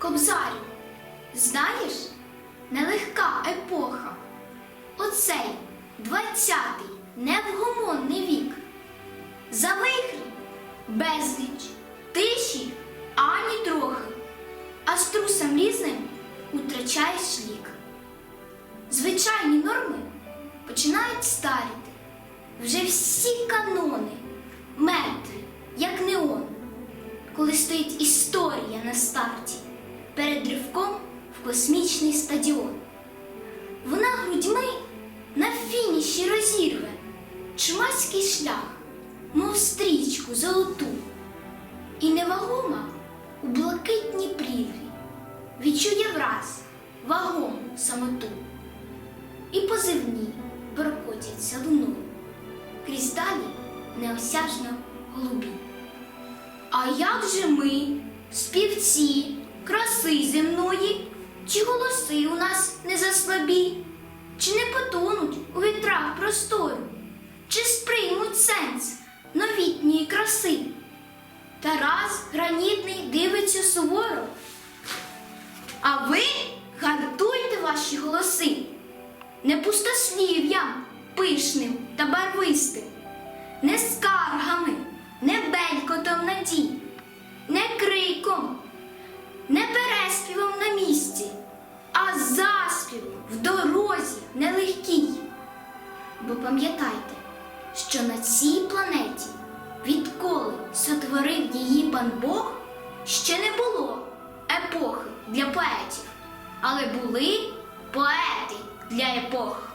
кобзарю. Знаєш, нелегка епоха. Оцей двадцятий невгомонний вік. Завихри безліч, тиші ані трохи, а струсам різним утрачаєш лік. Звичайні норми починають старіти. Вже всі канони мертві, як неон, коли стоїть історія на старті перед ривком в космічний стадіон. Вона грудьми на фініші розірве чумацький шлях, мов стрічку золоту, і невагома у блакитній прірві відчує враз вагому самоту, і позивні прокотяться луною крізь далі неосяжно голубі. А як же ми, співці, краси земної, чи голоси у нас не заслабі, чи не потонуть у вітрах простору, чи сприймуть сенс новітньої краси? Тарас гранітний дивиться суворо. А ви гартуйте ваші голоси, не пустослів'ям пишним та барвистим, не скаргами, не белькотом надій, Бо пам'ятайте, що на цій планеті, відколи сотворив її пан Бог, ще не було епохи для поетів, але були поети для епох.